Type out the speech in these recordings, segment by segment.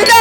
ಇದು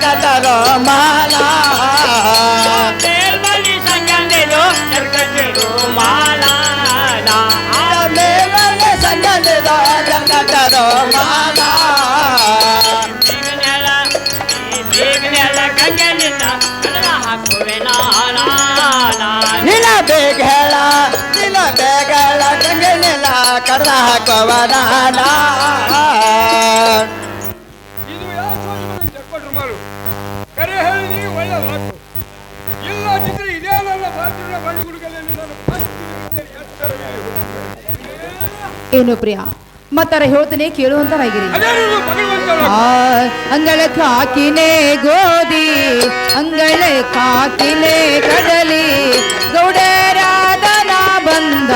ಜರ್ಕಟರ ಮಾಲ ಮೇಲ್ಮಡಿ ಸಂಗಂದೆದು ಜರ್ಕಟ್ಟಿದು ಮಾಲ ಮೇಲ್ಮನೆ ಸಂಗದ ಜರ್ಕಟರ ಮಾಲ ಬೇಗನೆಲ್ಲ ಬೇಗನೆಲ್ಲ ಗಂಗೆನಿಂದ ಕಡಲ ಹಾಕುವೆ ನಾನ ನಿನ ಏನು ಪ್ರಿಯ? ಮತ್ತಾರ ಹೇಳ್ತೇನೆ ಕೇಳುವಂತರಾಗಿರಿ ಅಂಗಳ ಕಾಕಿನೇ ಗೋಧಿ ಅಂಗಳ ಕಾಕಿನೇ ಕಡಲಿ. ಗೌಡರಾದನ ಬಂದ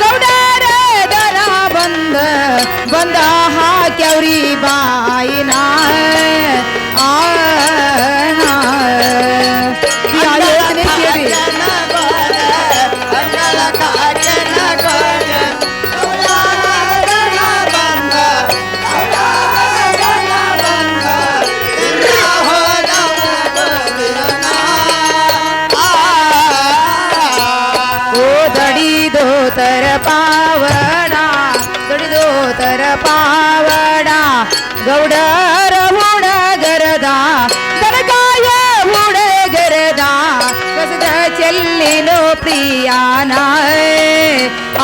ಗೌಡರಾದನ ಬಂದ ಬಂದ ಹಾಕ್ಯವ್ರಿ ಬಾಯಿನ. ಪ್ರಿಯಾನ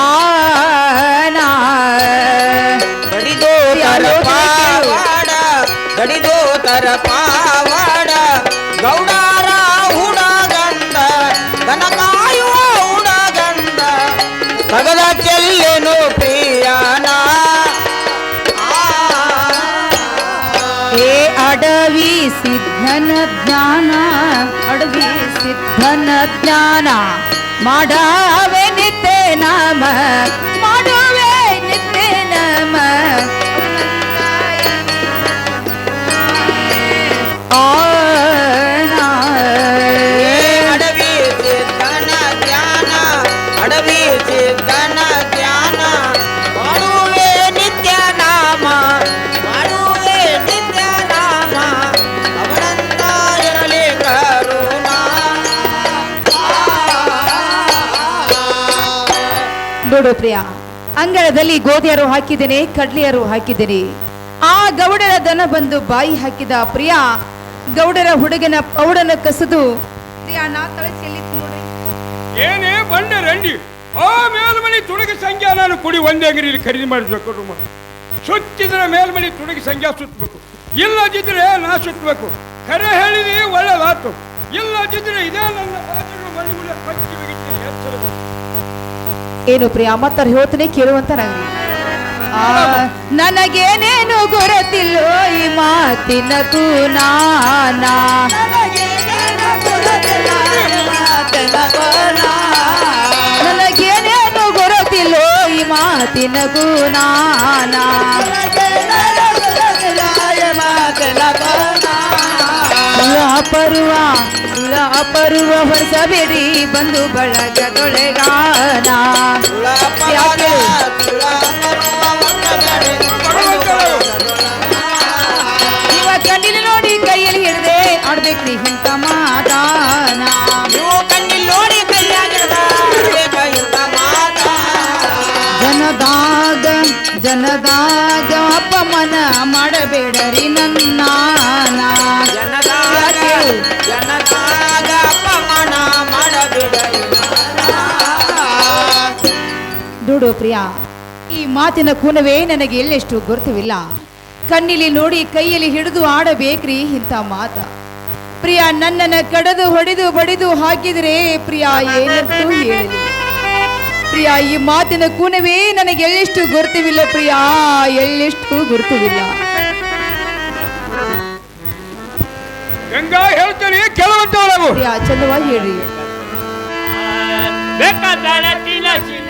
ಆನ ಗಡಿದೋ ತರ ಪಾವಾಡ ಗಡಿದೋ ತರ ಪಾವಾಡ ಗೌಡಾರ ಹುಡಗಂಡ ದನಕಾಯುವ ಹುಡಗಂಡ ಸಗದ ಚೆಲ್ಲೆನು ಪ್ರಿಯಾನ. ಏ ಅಡವಿ ಸಿದ್ಧನ ಜ್ಞಾನ ಅಡವಿ ಸಿದ್ಧನ ಜ್ಞಾನ ಮಾಡಾವೆ ನಿತ್ಯ ನಾಮ ನೋಡು ಪ್ರಿಯ. ಅಂಗಳದಲ್ಲಿ ಗೋಧಿಯರು ಹಾಕಿದ್ದೇನೆ, ಕಡ್ಲಿಯರು ಹಾಕಿದ್ದೀನಿ. ಆ ಗೌಡರ ದನ ಬಂದು ಬಾಯಿ ಹಾಕಿದ ಪ್ರಿಯ, ಗೌಡರ ಹುಡುಗನ ಪೌಡನ ಕಸದು ಪ್ರಿಯ, ನಾ ತಲೆ ಚೆಲ್ಲಿತ್ತು ನೋಡ್ರಿ. ಏನೇ ಬಂಡೆ ರಂಡಿ. ಆ ಮೇಲ್ಮನಿ ತುಡುಗಿ ಸಂಖ್ಯಾ ನಾನು ಕುಡಿ, ಒಂದೇ ಅಂಗಡಿಯಲ್ಲಿ ಖರೀದಿ ಮಾಡಿ ಚಕ್ಕೊಟ್ರು ಮಾರು ಸುತ್ತಿದ್ರೆ ಮೇಲ್ಮನಿ ತುಡುಗಿ ಸಂಖ್ಯಾ ಸುತ್ತಬೇಕು. ಇಲ್ಲದಿದ್ರೆ ನಾ ಸುತ್ತಬೇಕು. ಕರೆ ಹೇಳಿದಿ ಒಳ್ಳೆದಾತು ಇಲ್ಲದಿದ್ರೆ ಇದೇ ನನ್ನ ಬಂಡು ಗುಡಿ ಪಚ್ಚಿ ಏನು ಪ್ರಿಯ ಮತ್ತಾರ ಹೇಳ್ತಾನೆ ಕೇಳುವಂತ ನನಗೇನೇನು ಗೊರತಿಲ್ಲೋ ಈ ಮಾತಿನ ತೂನಾನ. ನನಗೇನೇನು ಗೊರತಿಲ್ಲೋ ಈ ಮಾತಿನ ಗುಣಾನ ಪರುವ ಪರುವ ಹೊರಸಬೇಡಿ ಬಂದು ಬಳಗದೊಳೆಗಾನ ಇವ ಕಣ್ಣಿನ ನೋಡಿ ಕೈಯಲ್ಲಿ ಹಿಡಿದೆ ಆಡ್ಬೇಕ್ರಿ ಇಂಥ ನೋಡಿ ಜನದಾಗ ಜನದಾಗ ಅಪಮನ ಮಾಡಬೇಡರಿ ನನ್ನ. ನೋಡು ಪ್ರಿಯ. ಈ ಮಾತಿನ ಕುನವೇ ನನಗೆ ಎಲ್ಲೆಷ್ಟು ಗುರುತವಿಲ್ಲ. ಕಣ್ಣಿಲಿ ನೋಡಿ ಕೈಯಲ್ಲಿ ಹಿಡಿದು ಆಡಬೇಕ್ರಿ ಇಂಥ ಮಾತ. ಪ್ರಿಯ ನನ್ನನ್ನು ಕಡದು ಹೊಡೆದು ಬಡಿದು ಹಾಕಿದ್ರೆ ಪ್ರಿಯ ಏನಂತೂ ಹೇಳಲಿ ಪ್ರಿಯ ಈ ಮಾತಿನ ಕೂನವೇ ನನಗೆ ಎಲ್ಲೆಷ್ಟು ಗುರುತವಿಲ್ಲ ಪ್ರಿಯ ಎಲ್ಲೆಷ್ಟು ಗುರುತವಿಲ್ಲ. ಗಂಗಾ ಹೇಳ್ತೇನೆ ಕೆಲವಂತ ಪ್ರಿಯ ಚಂದವಾಗಿ ಹೇಳ್ರಿ ಬೇಕಾದಳ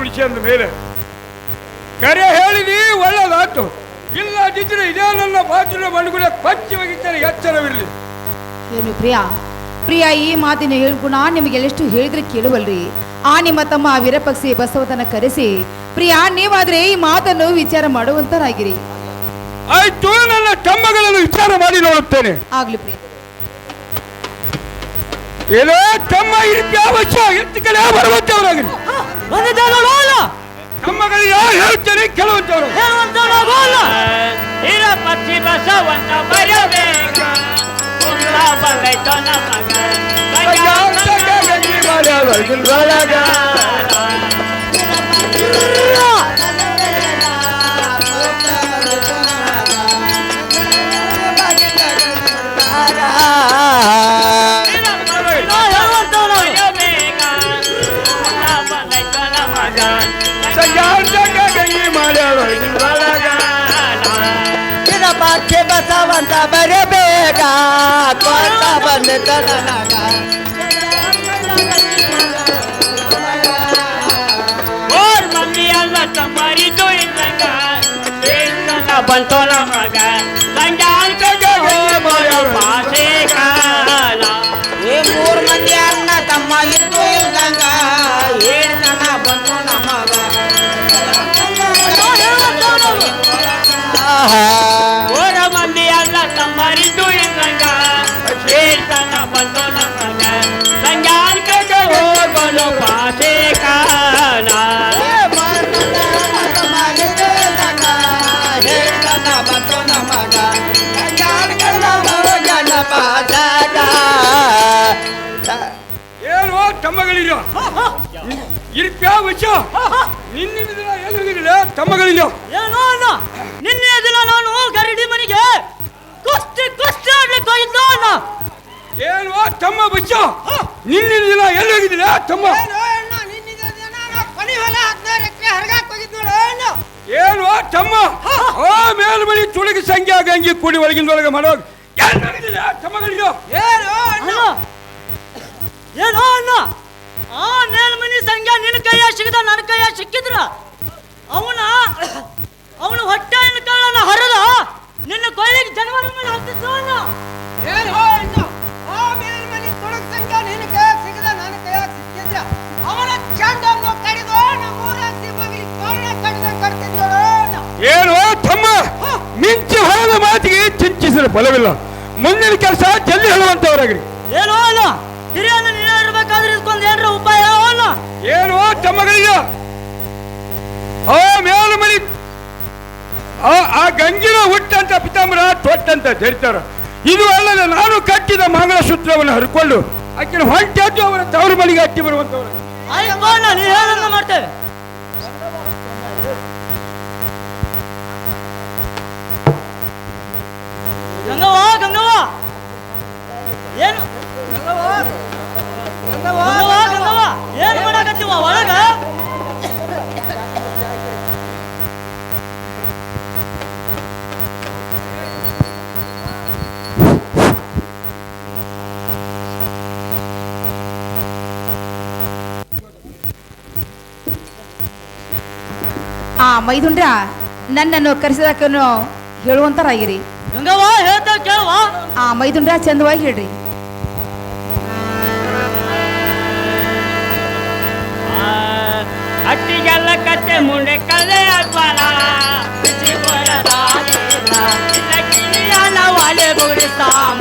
ಉಳಿಸಿ ಅಂದ ಮೇಲೆ ಕರೆ ಹೇಳಿದಿ ಒಳ್ಳೇದಾತು ಇಲ್ಲದಿದ್ರೆ ಇದೇ ನನ್ನ ಬಾಜಿನ ಮಣ್ಣುಗುಡ ಪಚ್ಚಿ ಒಗಿತಾರೆ ಎಚ್ಚರವಿರಲಿ. ಏನು ಪ್ರಿಯಾ? ಪ್ರಿಯಾ ಈ ಮಾತಿನ ಹೇಳ್ಗುಣ ನಿಮಗೆ ಎಷ್ಟು ಹೇಳಿದ್ರೆ ಕೇಳುವಲ್ರಿ. ಆ ನಿಮ್ಮ ತಮ್ಮ ವೀರಪಕ್ಷಿ ಬಸವತನ ಕರೆಸಿ ಪ್ರಿಯಾ ನೀವಾದ್ರೆ ಈ ಮಾತನ್ನು ವಿಚಾರ ಮಾಡುವಂತರಾಗಿರಿ. ಆಯ್ತು ನನ್ನ ತಮ್ಮಗಳನ್ನು ವಿಚಾರ ಮಾಡಿ ನೋಡುತ್ತೇನೆ. ಆಗ್ಲಿ ಪ್ರಿಯ. ಏನೋ ತಮ್ಮ ರೀತಿ ಅವಶ್ಯ ಎತ್ತು ಕಡೆ ಬರುವಂತವರಾಗಿ ತಮ್ಮಗಳಿಗೆ ಹೇಳ್ತೇನೆ ಕೆಲವಂತವರು ಇರ ಪಕ್ಷಿ ಬಸವಂತ ಬರಬೇಕ ಕುಂದ ಬಂದೈತೋ ನಮಗ ಬರಬೇಕ ಪಾಠ್ಯ ಬಸವಂತ ಬರಬೇಕ ಕೊಟ್ಟ ಬಂದ ನನಗ ಓರ್ ಮಂದಿ ಅಲ್ಲ ತಮ್ಮರಿದು ಇದ್ದಂಗ. ಬಂತೋ ನಮಗ. ಓರ ಮಂದಿ ಅಲ್ಲ ತಮ್ಮರಿದು ಇದ್ದಂಗ ಏನ ಬಂತೋ ನಮಗ ಸಂಜಾಲ್ಕಗೆ ಹೋಗೋದು ಪಾಸೆ ಕಾಲ ಏನು ತಮ್ಮಗಳಿಲ್ಲ ಇರ್ಪ್ಯಾ ವಿಷ ನಿನ್ನಿನ ದಿನ ಎಲ್ಲಿ ಹೋಗಿರಲಿಲ್ಲ ತಮ್ಮಗಳಿಲ್ಲ? ಏನೋ ಅಣ್ಣ ನಿನ್ನೆ ದಿನ ನಾನು ಗರಡಿ ಮನೆಗೆ ಕುಸ್ತಿ ಕುಸ್ತಿ ಆಡ್ಲಿಕ್ಕೆ ಹೋಗಿದ್ದು ಅಣ್ಣ ಏನು ತಮ್ಮ ವಿಷ ನಿನ್ನಿನ ದಿನ ಎಲ್ಲಿ ಹೋಗಿದ್ದಿಲ್ಲ ತಮ್ಮ? ಏನು ತಮ್ಮ? ಆ ಮೇಲ್ಮನಿ ತುಳುಗಿ ಸಂಖ್ಯೆ ಗಂಗಿ ಕೂಡಿ ಒಳಗಿಂದೊಳಗೆ ಮಾಡೋ. ಎಲ್ಲಿ ಹೋಗಿದ್ದಿಲ್ಲ ತಮ್ಮಗಳಿಲ್ಲ? ಅಣ್ಣ. ಏನೋ ಅಣ್ಣ. ಆ ಮೇಲ್ಮನಿ ಸಂಘ ನಿನ್ನ ಕೈಯ ಸಿಗದ ನನ್ನ ಕೈಯ ಸಿಕ್ಕಿದ್ರ ಅವನ ಅವನು ಹೊಟ್ಟೆ ಕಳ್ಳನ ಹರಿದ ನಿನ್ನ ಕೊಯ್ಲಿಗೆ ಜನವರ ಮೇಲೆ ಅಣ್ಣ. ಏನು ತಮ್ಮ? ಮಿಂಚಿ ಹೊರದ ಮಾತಿಗೆ ಚಿಂಚಿಸಿದ ಫಲವಿಲ್ಲ ಮುಂದಿನ ಕೆಲಸ ಜಲ್ದಿ ಹೇಳುವಂತವರಾಗಿರಿ. ಏನೋ ಅಲ್ಲ ಹಿರಿಯಣ್ಣ ಏನು ತಮ್ಮಗಳಿಲ್ಲ ಆ ಮೇಲ್ಮನಿ ಆ ಗಂಗಿನ ಹುಟ್ಟಂತ ಪಿತಾಂಬರ ತೊಟ್ಟಂತ ಧರಿತಾರ ಇದು ಅಲ್ಲದೆ ನಾನು ಕಟ್ಟಿದ ಮಂಗಳಸೂತ್ರವನ್ನು ಹರ್ಕೊಂಡು ಆಕಿನ ಹೊಂಟದ್ದು ಅವರ ತವರು ಮನೆಗೆ ಹಟ್ಟಿ ಬರುವಂತವರು ಮಾಡ್ತೇವೆ. ಮೈದುಂಡ್ರ ನನ್ನನ್ನು ಕರೆಸಿದಕ್ಕನ್ನು ಹೇಳುವಂತರಾಗಿರಿ. ಗಂಗವ್ವ ಹೇಳ್ತಾ ಕೇಳುವ. ಆ ಮೈದುಂಡ್ರ ಚಂದವಾಗಿ ಹೇಳ್ರಿ. ಅಟ್ಟಿಗೆಲ್ಲ ಕತ್ತೆ ಮುಂಡೆ ಕಲೆ ಅದ್ವಾಲ ವಾಲೆ ಬುಡಿ ಸಾಮಾನ ಅಟ್ಟಿಗೆಲ್ಲ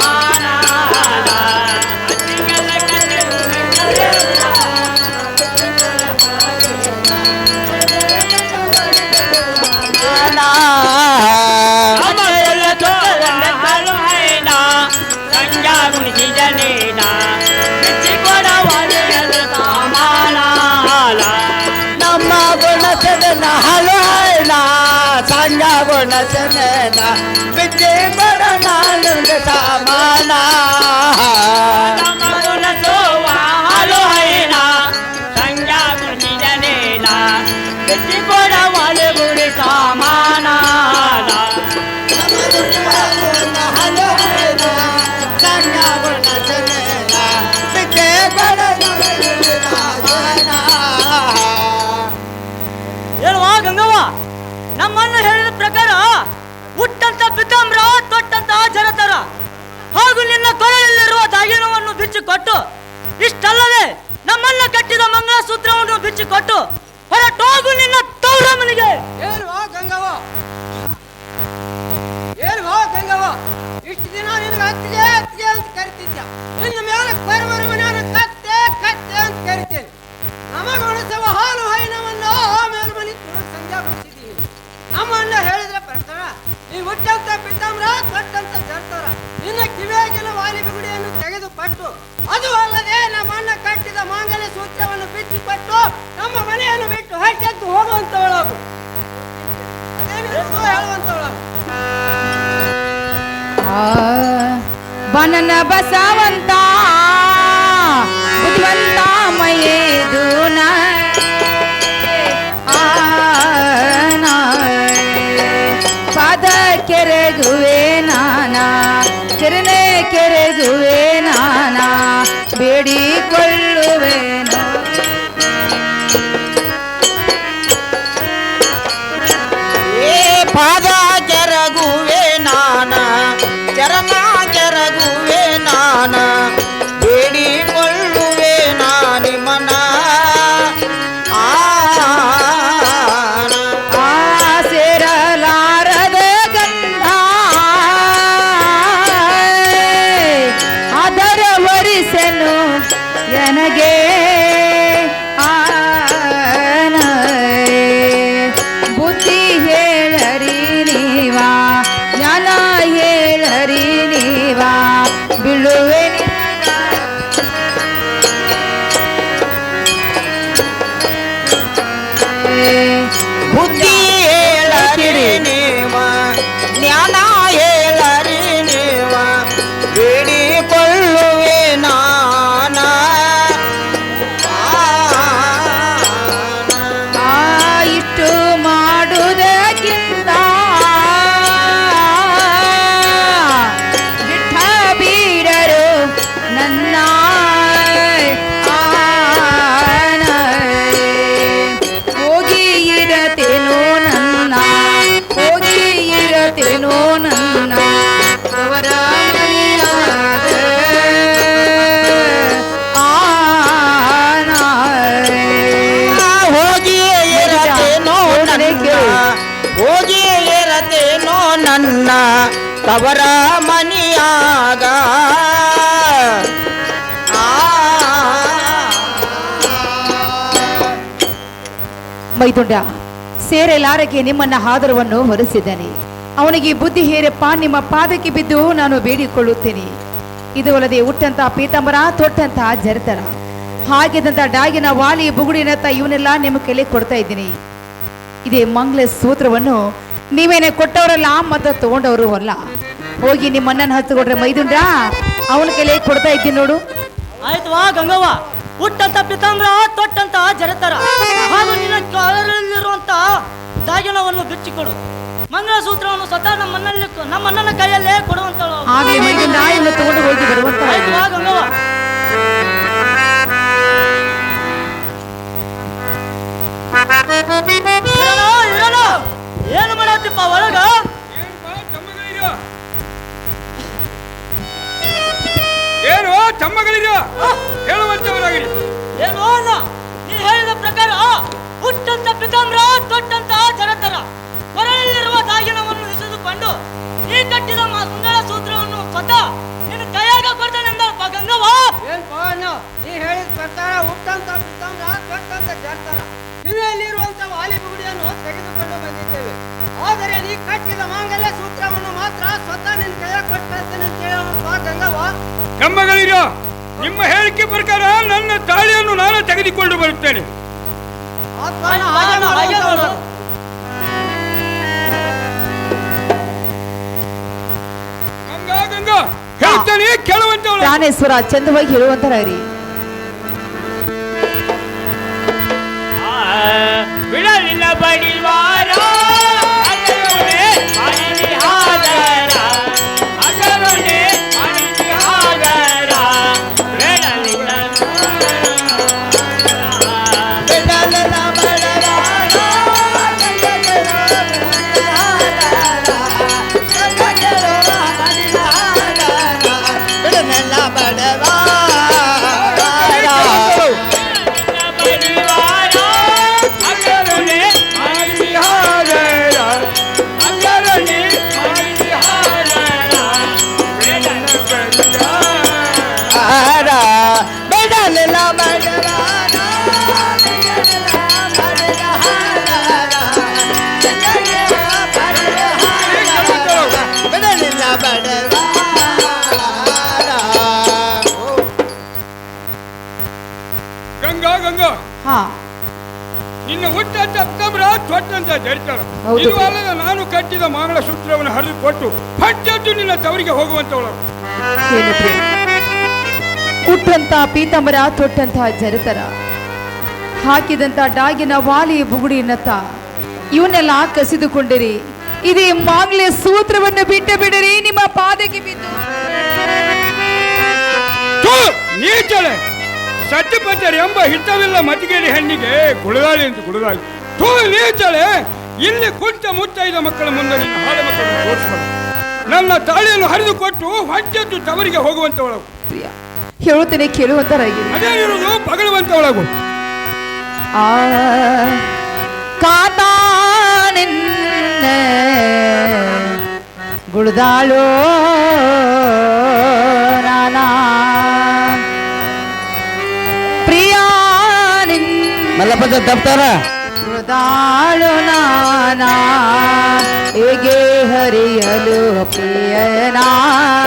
ಸಂಜ ಗುಣಸನ ಬಿದ್ದೆ ಬಡ ನಾನು ಸಾಮಾನ. ಸಂಜ ನಮ್ಮನ್ನ ಹೇಳಿದ ಪ್ರಕಾರ ಹುಟ್ಟಂತ ಪಿತಾಮ್ರ ತೊಟ್ಟಂತ ಜನತರ ಹಾಗೂ ನಿನ್ನ ಕೊರಳಲ್ಲಿರುವ ದಾಗಿನವನ್ನು ಬಿಚ್ಚಿಕೊಟ್ಟು ಇಷ್ಟಲ್ಲದೆ ಬನನ ಬಸವಂತ ಬುದ್ಧಿವಂತ ಮೈದು ಪದ ಕೆರೆಗುವೆ ನಾನಾ ಕೆರನೆ ಕೆರೆಗುವೆ ನನ್ನ ತವರ ಮನಿಯಾಗ. ಮೈದುಂಡ ಸೇರೆಲಾರಕ್ಕೆ ನಿಮ್ಮನ್ನ ಆದರವನ್ನು ಹೊರಿಸಿದ್ದಾನೆ. ಅವನಿಗೆ ಬುದ್ಧಿ ಹೇರಪ್ಪ, ನಿಮ್ಮ ಪಾದಕ್ಕೆ ಬಿದ್ದು ನಾನು ಬೇಡಿಕೊಳ್ಳುತ್ತೇನೆ. ಇದು ಅಲ್ಲದೆ ಹುಟ್ಟಂತ ಪೀತಂಬರ, ತೊಟ್ಟಂತ ಜರತರ ಹಾಗಿದ್ದಂತ ಡಾಗಿನ ವಾಲಿ, ಬುಗುಡಿನತ್ತ ಇವನ್ನೆಲ್ಲ ನಿಮ್ಮ ಕೈಲಿ ಕೊಡ್ತಾ ಇದ್ದೀನಿ. ಇದೇ ಮಂಗ್ಲ ಸೂತ್ರವನ್ನು ನೀವೇನೆ ಕೊಟ್ಟವರಲ್ಲ ಮತ್ತು ತಗೊಂಡವರು ಅಲ್ಲ. ಹೋಗಿ ನಿಮ್ಮ ಅಣ್ಣನ ಕೊಡ್ರೆ ಮೈದುಂಡ ಅವನ ಕೈಲಿ ಕೊಡ್ತಾ ಇದ್ದೀನಿ ನೋಡು. ಆಯ್ತು ವಾ ಗಂಗವ್ವ. ಹುಟ್ಟಂತ ಪಿತಾಂಬ್ರ ತೊಟ್ಟಂತ ಜರತರ ಹಾಗೂ ನಿನ್ನ ಕಾಲರಲ್ಲಿರುವಂತ ದಾಗಿನವನ್ನು ಬಿಚ್ಚಿಕೊಡು. ಮಂಗಳಸೂತ್ರವನ್ನು ಸ್ವತಃ ನಮ್ಮನ್ನಲ್ಲಿ ನಮ್ಮಣ್ಣನ ಕೈಯಲ್ಲೇ ಕೊಡುವಂತ ಹಾಗೆ ಮೈದುಂಡ ಇವನು ತಗೊಂಡು ಹೋಗಿ ಬರುವಂತ ಆಯ್ತು ವಾ ಗಂಗವ್ವ. ಆತಪ್ಪ ಒಳಗ? ಏನು ತಮ್ಮಗಳಿರೋ ಹೇಳುವಂತವರಾಗಿ ಏನು ಅಣ್ಣ ನೀ ಹೇಳಿದ ಪ್ರಕಾರ ಹುಟ್ಟಂತ ಪಿತಾಮ್ರ ತೊಟ್ಟಂತ ಜಗತ್ತರ ಕೊರಳಲ್ಲಿರುವ ದಾಗಿನವನ್ನು ನೆಸೆದುಕೊಂಡು ನೀ ಕಟ್ಟಿದ ಸುಂದರ ಸೂತ್ರವನ್ನು ಸ್ವತಃ ನಿನ್ನ ಕೈಯಾಗ ಕೊಡ್ತಾನೆಂದಪ್ಪ ಗಂಗವ್ವ. ಏನ್ ಪವನು ನೀ ಹೇಳಿದ ಪ್ರಕಾರ ಹುಟ್ಟಂತ ಪಿತಾಮ್ರ ತೊಟ್ಟಂತ ಜಗತ್ತರ ವಾಲಿ ವಾಲಿಬುಗುಡಿಯನ್ನು ತೆಗೆದುಕೊಂಡು ಬಂದಿದ್ದೆ ಆದರೆ ನೀ ಕಟ್ಟಿದ ಮಾಂಗಲ್ಯ ಸೂತ್ರವನ್ನು ಮಾತ್ರ ಸ್ವತಃ ನಿನ್ನ ಕೈಯ ಕೊಟ್ಟಿರ್ತೇನೆ ಅಂತ ಹೇಳುವ ಸ್ವಾಗಂಗವ ತಮ್ಮಗಳಿರ ನಿಮ್ಮ ಹೇಳಿಕೆ ಪ್ರಕಾರ ನನ್ನ ತಾಳಿಯನ್ನು ನಾನು ತೆಗೆದುಕೊಂಡು ಬರುತ್ತೇನೆ. ಆತ್ಮನ ಹಾಗೆ ಮಾಡು. ಗಂಗಾ ಗಂಗಾ ಹೇಳ್ತೇನೆ ಕೇಳುವಂತವಳು. ಪ್ರಾಣೇಶ್ವರ ಚಂದವಾಗಿ ಹೇಳುವಂತರಾಗ್ರಿ ಬಿಡಲಿಲ್ಲ ಬಡಿವಾರ ತೊಟ್ಟಂತ ಜಡಿತಾರ. ಇದು ಅಲ್ಲದ ನಾನು ಕಟ್ಟಿದ ಮಂಗಳ ಸೂತ್ರವನ್ನು ಹರಿದು ಕೊಟ್ಟು ಪಂಚದ್ದು ನಿನ್ನ ತವರಿಗೆ ಹೋಗುವಂತವಳು. ಕುಟ್ಟಂತ ಪೀತಂಬರ ತೊಟ್ಟಂತ ಜರತರ. ಹಾಕಿದಂತ ಡಾಗಿನ ವಾಲಿ ಬುಗುಡಿ ನತ್ತ. ಇವನ್ನೆಲ್ಲ ಕಸಿದುಕೊಂಡಿರಿ. ಇದೇ ಮಾಂಗ್ಲೆ ಸೂತ್ರವನ್ನು ಬಿಟ್ಟ ಬಿಡರಿ ನಿಮ್ಮ ಪಾದಕ್ಕೆ ಬಿದ್ದು. ನೀಚಳೆ. ಸತ್ಯಪಂಚರ್ ಎಂಬ ಹಿತವಿಲ್ಲ ಮತಿಗೇರಿ ಹೆಣ್ಣಿಗೆ. ಗುಳದಾಳಿ ಅಂತ ಗುಳದಾಳಿ ನೀಚಳೆ. ಇಲ್ಲಿ ಕುಂತ ಮುತ್ತೈದ ಮಕ್ಕಳ ಮುಂದೆ ನಿನ್ನ ಹಾಳು ಮಕ್ಕಳನ್ನು ನನ್ನ ತಾಳಿಯನ್ನು ಹರಿದು ಕೊಟ್ಟು ಹೊಂಚದ್ದು ತವರಿಗೆ ಹೋಗುವಂತವಳು. ಪ್ರಿಯ ಹೇಳುತ್ತೇನೆ ಕೇಳುವಂತರಾಗಿ ಅದೇನಿರುವುದು ಪಗಳುವಂತವಳಗು ಆ ಕಾತಾ ನಿನ್ನ ಗುಡ್ದಾಳೋ ನಾನಾ. ಪ್ರಿಯ ನಿನ್ನ ಮಲ್ಲಪ್ಪ ದಪ್ತರ. ಗುಡ್ದಾಳು ನಾನಾ ಹೇಗೆ ಹರಿಯಲು ಪ್ರಿಯನಾ ಆ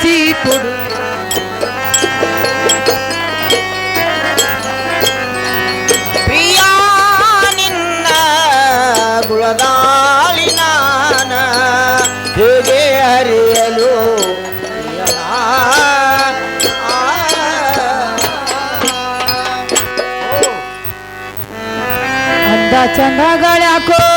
ఆస్థితుడు ప్రియా నిన్న గుಳದಾಲಿನ ಹೇಗೆ ಹರಿಯಲು ಅಂದ ಚಂದಗಳ ಕೋ